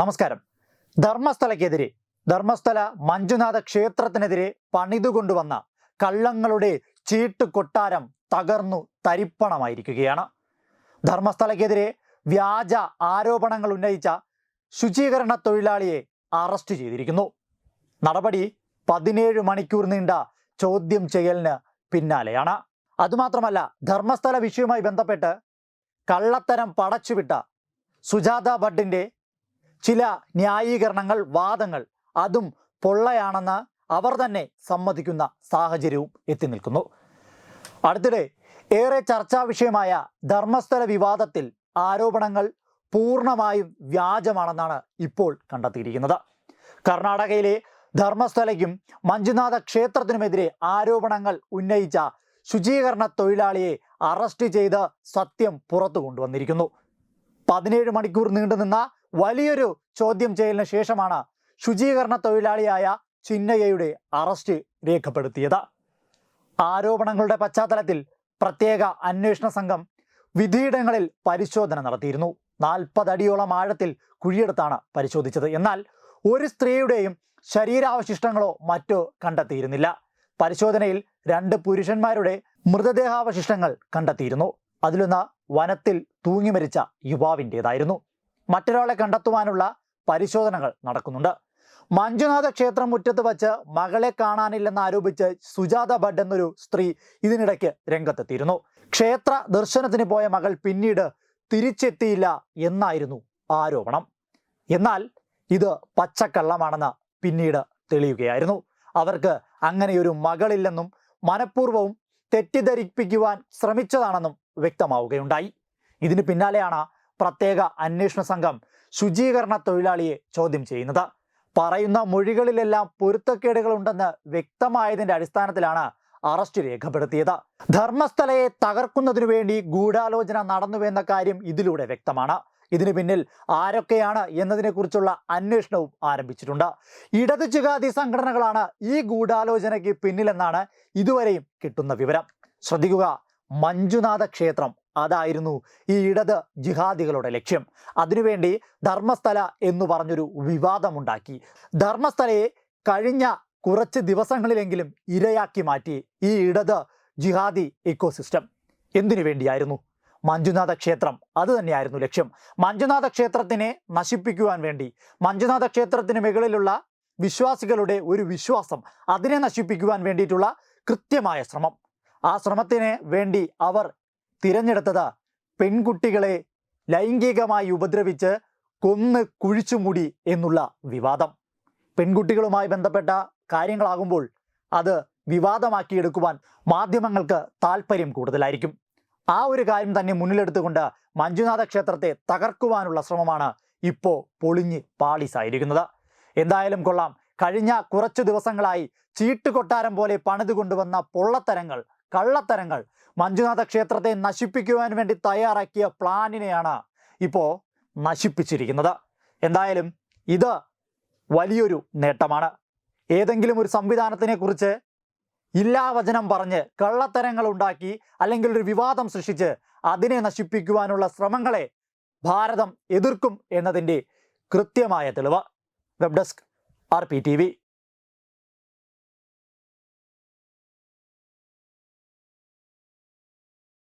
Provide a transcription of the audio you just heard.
നമസ്കാരം. ധർമ്മസ്ഥലക്കെതിരെ ധർമ്മസ്ഥല മഞ്ജുനാഥ ക്ഷേത്രത്തിനെതിരെ പണിതുകൊണ്ടുവന്ന കള്ളങ്ങളുടെ ചീട്ട് കൊട്ടാരം തകർന്നു തരിപ്പണമായിരിക്കുകയാണ്. ധർമ്മസ്ഥലക്കെതിരെ വ്യാജ ആരോപണങ്ങൾ ഉന്നയിച്ച ശുചീകരണ തൊഴിലാളിയെ അറസ്റ്റ് ചെയ്തിരിക്കുന്നു. നടപടി പതിനേഴ് മണിക്കൂർ നീണ്ട ചോദ്യം ചെയ്യലിന് പിന്നാലെയാണ്. അതുമാത്രമല്ല ധർമ്മസ്ഥല വിഷയവുമായി ബന്ധപ്പെട്ട് കള്ളത്തരം പടച്ചുവിട്ട സുജാത ഭട്ടിന്റെ ചില ന്യായീകരണങ്ങൾ വാദങ്ങൾ അതും പൊള്ളയാണെന്ന് അവർ തന്നെ സമ്മതിക്കുന്ന സാഹചര്യവും എത്തി നിൽക്കുന്നു. അടുത്തിടെ ഏറെ ചർച്ചാ വിഷയമായ ധർമ്മസ്ഥല വിവാദത്തിൽ ആരോപണങ്ങൾ പൂർണമായും വ്യാജമാണെന്നാണ് ഇപ്പോൾ കണ്ടെത്തിയിരിക്കുന്നത്. കർണാടകയിലെ ധർമ്മസ്ഥലയ്ക്കും മഞ്ജുനാഥ ക്ഷേത്രത്തിനുമെതിരെ ആരോപണങ്ങൾ ഉന്നയിച്ച ശുചീകരണ തൊഴിലാളിയെ അറസ്റ്റ് ചെയ്ത് സത്യം പുറത്തു കൊണ്ടുവന്നിരിക്കുന്നു പതിനേഴ് മണിക്കൂർ നീണ്ടുനിന്ന വലിയൊരു ചോദ്യം ചെയ്യലിന് ശേഷമാണ് ശുചീകരണ തൊഴിലാളിയായ ചിന്നയ്യയുടെ അറസ്റ്റ് രേഖപ്പെടുത്തിയത്. ആരോപണങ്ങളുടെ പശ്ചാത്തലത്തിൽ പ്രത്യേക അന്വേഷണ സംഘം വിധിയിടങ്ങളിൽ പരിശോധന നടത്തിയിരുന്നു. നാൽപ്പതടിയോളം ആഴത്തിൽ കുഴിയെടുത്താണ് പരിശോധിച്ചത്. എന്നാൽ ഒരു സ്ത്രീയുടെയും ശരീരാവശിഷ്ടങ്ങളോ മറ്റോ കണ്ടെത്തിയിരുന്നില്ല. പരിശോധനയിൽ രണ്ട് പുരുഷന്മാരുടെ മൃതദേഹാവശിഷ്ടങ്ങൾ കണ്ടെത്തിയിരുന്നു. അതിലൊന്ന് വനത്തിൽ തൂങ്ങി മരിച്ച യുവാവിന്റേതായിരുന്നു. മറ്റൊരാളെ കണ്ടെത്തുവാനുള്ള പരിശോധനകൾ നടക്കുന്നുണ്ട്. മഞ്ജുനാഥ ക്ഷേത്രം മുറ്റത്ത് വച്ച് മകളെ കാണാനില്ലെന്ന് ആരോപിച്ച് സുജാത ഭട്ട് എന്നൊരു സ്ത്രീ ഇതിനിടയ്ക്ക് രംഗത്തെത്തിയിരുന്നു. ക്ഷേത്ര ദർശനത്തിന് പോയ മകൾ പിന്നീട് തിരിച്ചെത്തിയില്ല എന്നായിരുന്നു ആരോപണം. എന്നാൽ ഇത് പച്ചക്കള്ളമാണെന്ന് പിന്നീട് തെളിയുകയായിരുന്നു. അവർക്ക് അങ്ങനെയൊരു മകളില്ലെന്നും മനഃപൂർവവും തെറ്റിദ്ധരിപ്പിക്കുവാൻ ശ്രമിച്ചതാണെന്നും വ്യക്തമാവുകയുണ്ടായി. ഇതിന് പിന്നാലെയാണ് പ്രത്യേക അന്വേഷണ സംഘം ശുചീകരണ തൊഴിലാളിയെ ചോദ്യം ചെയ്യുന്നത്. പറയുന്ന മൊഴികളിലെല്ലാം പൊരുത്തക്കേടുകൾ ഉണ്ടെന്ന് വ്യക്തമായതിന്റെ അടിസ്ഥാനത്തിലാണ് അറസ്റ്റ് രേഖപ്പെടുത്തിയത്. ധർമ്മസ്ഥലയെ തകർക്കുന്നതിനു വേണ്ടി ഗൂഢാലോചന നടന്നുവെന്ന കാര്യം ഇതിലൂടെ വ്യക്തമാണ്. ഇതിനു പിന്നിൽ ആരൊക്കെയാണ് എന്നതിനെക്കുറിച്ചുള്ള അന്വേഷണവും ആരംഭിച്ചിട്ടുണ്ട്. ഇടത് ചികാതി സംഘടനകളാണ് ഈ ഗൂഢാലോചനയ്ക്ക് പിന്നിലെന്നാണ് ഇതുവരെയും കിട്ടുന്ന വിവരം. ശ്രദ്ധിക്കുക മഞ്ജുനാഥ ക്ഷേത്രം അതായിരുന്നു ഈ ഇടത് ജിഹാദികളുടെ ലക്ഷ്യം. അതിനുവേണ്ടി ധർമ്മസ്ഥല എന്ന് പറഞ്ഞൊരു വിവാദമുണ്ടാക്കി. ധർമ്മസ്ഥലയെ കഴിഞ്ഞ കുറച്ച് ദിവസങ്ങളിലെങ്കിലും ഇരയാക്കി മാറ്റി ഈ ഇടത് ജിഹാദി ഇക്കോസിസ്റ്റം എന്തിനു വേണ്ടിയായിരുന്നു? മഞ്ജുനാഥ ക്ഷേത്രം അത് തന്നെയായിരുന്നു ലക്ഷ്യം. മഞ്ജുനാഥ ക്ഷേത്രത്തിനെ നശിപ്പിക്കുവാൻ വേണ്ടി മഞ്ജുനാഥ ക്ഷേത്രത്തിന് മുകളിലുള്ള വിശ്വാസികളുടെ ഒരു വിശ്വാസം അതിനെ നശിപ്പിക്കുവാൻ വേണ്ടിയിട്ടുള്ള കൃത്യമായ ശ്രമം. ആ ശ്രമത്തിന് വേണ്ടി അവർ തിരഞ്ഞെടുത്തത് പെൺകുട്ടികളെ ലൈംഗികമായി ഉപദ്രവിച്ച് കൊന്ന് കുഴിച്ചുമൂടി എന്നുള്ള വിവാദം. പെൺകുട്ടികളുമായി ബന്ധപ്പെട്ട കാര്യങ്ങളാകുമ്പോൾ അത് വിവാദമാക്കിയെടുക്കുവാൻ മാധ്യമങ്ങൾക്ക് താല്പര്യം കൂടുതലായിരിക്കും. ആ ഒരു കാര്യം തന്നെ മുന്നിലെടുത്തുകൊണ്ട് മഞ്ജുനാഥ ക്ഷേത്രത്തെ തകർക്കുവാനുള്ള ശ്രമമാണ് ഇപ്പോൾ പൊളിഞ്ഞ് പാളിസായിരിക്കുന്നത്. എന്തായാലും കൊള്ളാം. കഴിഞ്ഞ കുറച്ചു ദിവസങ്ങളായി ചീട്ടുകൊട്ടാരം പോലെ പണിതുകൊണ്ടുവന്ന പൊള്ളത്തരങ്ങൾ കള്ളത്തരങ്ങൾ. മഞ്ജുനാഥ ക്ഷേത്രത്തെ നശിപ്പിക്കുവാൻ വേണ്ടി തയ്യാറാക്കിയ പ്ലാനിനെയാണ് ഇപ്പോൾ നശിപ്പിച്ചിരിക്കുന്നത്. എന്തായാലും ഇത് വലിയൊരു നേട്ടമാണ്. ഏതെങ്കിലും ഒരു സംവിധാനത്തിനെ കുറിച്ച് ഇല്ലാവചനം പറഞ്ഞ് കള്ളത്തരങ്ങൾ ഉണ്ടാക്കി അല്ലെങ്കിൽ ഒരു വിവാദം സൃഷ്ടിച്ച് അതിനെ നശിപ്പിക്കുവാനുള്ള ശ്രമങ്ങളെ ഭാരതം എതിർക്കും എന്നതിന്റെ കൃത്യമായ തെളിവ്. Web desk R P T V.